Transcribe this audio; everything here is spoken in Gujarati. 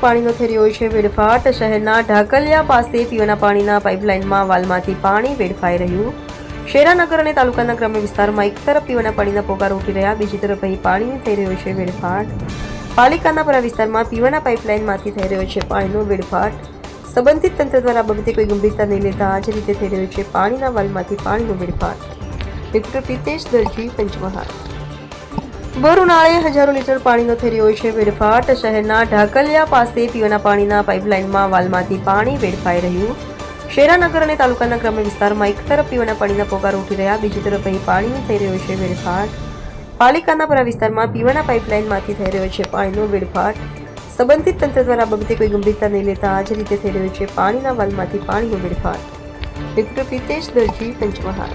પાણીનો થઈ રહ્યો છે. વેડફાટ શહેરના ઢાકલિયા પાસે પીવાના પાણીના પાઇપલાઇનમાં વાલમાંથી પાણી વેડફાઈ રહ્યું. શેરાનગર અને તાલુકાના ગ્રામ્ય વિસ્તારમાં એક તરફ પીવાના પાણીના પોકાર ઉઠી રહ્યા. બીજી તરફ અહીં પાણીની થઈ રહ્યો છે. વેડફાટ પાલિકાના પરા વિસ્તારમાં પીવાના પાઇપલાઇનમાંથી થઈ રહ્યો છે. પાણીનો વેડફાટ સંબંધિત તંત્ર દ્વારા બાબતે કોઈ ગંભીરતા નહીં લેતા આ જ રીતે થઈ રહ્યું છે. પાણીના વાલમાંથી પાણીનો વેડફાટ. ડોક્ટર પ્રિતેશ દરજી પંચમહાલ. ભર ઉનાળે હજારો લીટર પાણીનો થઈ રહ્યો છે. વેડફાટ શહેરના ઢાકલિયા પાસે પીવાના પાણીના પાઇપલાઇનમાં વાલમાંથી પાણી વેડફાઈ રહ્યું. શેરાનગર અને તાલુકાના ગ્રામ્ય વિસ્તારમાં એક તરફ પીવાના પાણીના પોકારો ઉઠી રહ્યા, બીજી તરફ અહીં પાણીનો થઈ રહ્યો છે વેડફાટ. પાલિકાના પરા વિસ્તારમાં પીવાના પાઇપલાઇનમાંથી થઈ રહ્યો છે પાણીનો વેડફાટ. સંબંધિત તંત્ર દ્વારા બાબતે કોઈ ગંભીરતા નહીં લેતા આ જ રીતે થઈ રહ્યું છે પાણીના વાલમાંથી પાણીનો વેડફાટ. ડોક્ટર પ્રિતેશ દરજી, પંચમહાલ.